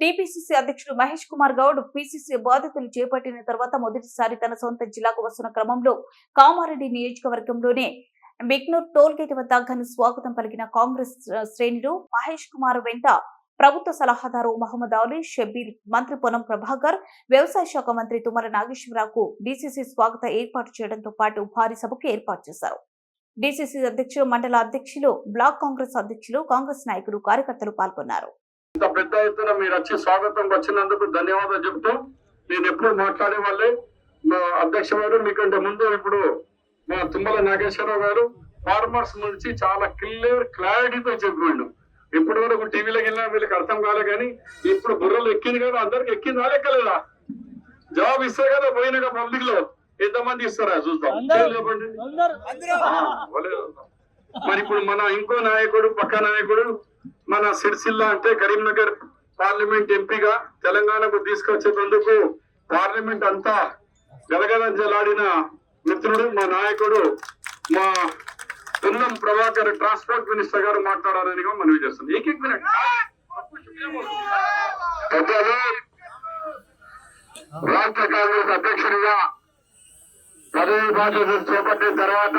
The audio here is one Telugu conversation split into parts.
టీపీసీసీ అధ్యక్షుడు మహేష్ కుమార్ గౌడ్ పీసీసీ బాధ్యతలు చేపట్టిన తర్వాత మొదటిసారి తన సొంత జిల్లాకు వస్తున్న క్రమంలో కామారెడ్డి నియోజకవర్గంలోనే బిగ్నూర్ టోల్ గేట్ వద్ద ఘన స్వాగతం పలికిన కాంగ్రెస్ శ్రేణులు మహేష్ కుమార్ వెంట ప్రభుత్వ సలహాదారు మహమ్మద్ అలీ షబీర్ మంత్రి పొనం ప్రభాకర్ వ్యవసాయ శాఖ మంత్రి తుమ్మల నాగేశ్వరరావుకు డీసీసీ స్వాగత ఏర్పాటు చేయడంతో పాటు భారీ సభకు ఏర్పాటు చేశారు. డీసీసీ అధ్యక్షులు మండల అధ్యక్షులు బ్లాక్ కాంగ్రెస్ అధ్యక్షులు కాంగ్రెస్ నాయకులు కార్యకర్తలు పాల్గొన్నారు. ఇంత పెద్ద ఎత్తున మీరు వచ్చి స్వాగతం వచ్చినందుకు ధన్యవాదాలు చెప్తూ నేను ఎప్పుడు మాట్లాడే వాళ్ళే మా అధ్యక్ష గారు మీకంటే ముందు ఇప్పుడు మా తుమ్మల నాగేశ్వరరావు గారు ఫార్మర్స్ నుంచి చాలా క్లియర్ క్లారిటీతో చెప్పిండు ఇప్పటి వరకు టీవీలోకి వెళ్ళినా వీళ్ళకి అర్థం కాలే కానీ ఇప్పుడు బుర్రలు ఎక్కింది కదా అందరికి ఎక్కింది రాలేకలేదా జవాబు ఇస్తే కదా పోయినాక పబ్లిక్లో. ఎంతమంది ఇస్తారా చూద్దాం. చెప్పండి. మరి ఇప్పుడు మన ఇంకో నాయకుడు పక్క నాయకుడు మన సిరిసిల్ల అంటే కరీంనగర్ పార్లమెంట్ ఎంపీగా తెలంగాణకు తీసుకొచ్చేటందుకు పార్లమెంట్ అంతా జలాడిన మిత్రుడు మా నాయకుడు మా పున్నం ప్రభాకర్ ట్రాన్స్పోర్ట్ మినిస్టర్ గారు మాట్లాడారని మనవి చేస్తుంది. ఏక్ మినిట్ రాష్ట్ర కాంగ్రెస్ అధ్యక్షుడిగా పదవి బాధ్యత చేపట్టిన తర్వాత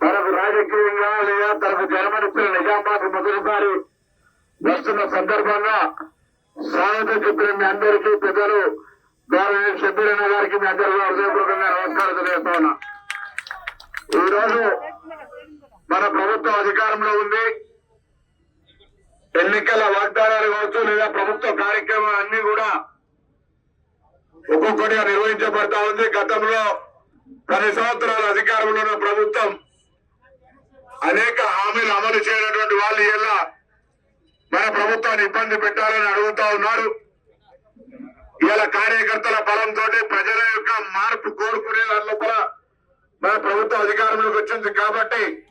తనకు రాజకీయంగా లేదా తనకు జన్మనిచ్చిన నిజామాకు మొదటిసారి వస్తున్న సందర్భంగా స్వాగతం చెప్పిన మీ అందరికీ పెద్దలు గౌరవ సభ్యులైన గారికి మీ అందరికీ హృదయపూర్వకంగా నమస్కారం తెలియజేస్తా ఉన్నా. ఈ రోజు మన ప్రభుత్వం అధికారంలో ఉంది. ఎన్నికల వాగ్దానాలు కావచ్చు లేదా ప్రభుత్వ కార్యక్రమాలు అన్ని కూడా ఒక్కొక్కటిగా నిర్వహించబడతా ఉంది. గతంలో పది సంవత్సరాల అధికారంలో ఉన్న ప్రభుత్వం అనేక హామీలు అమలు చేయనటువంటి వాళ్ళు ఎలా మన ప్రభుత్వాన్ని ఇబ్బంది పెట్టాలని అడుగుతా ఉన్నారు. ఇలా కార్యకర్తల బలంతో ప్రజల యొక్క మార్పు కోరుకునే దాని లోపల మన ప్రభుత్వం అధికారంలోకి వచ్చింది కాబట్టి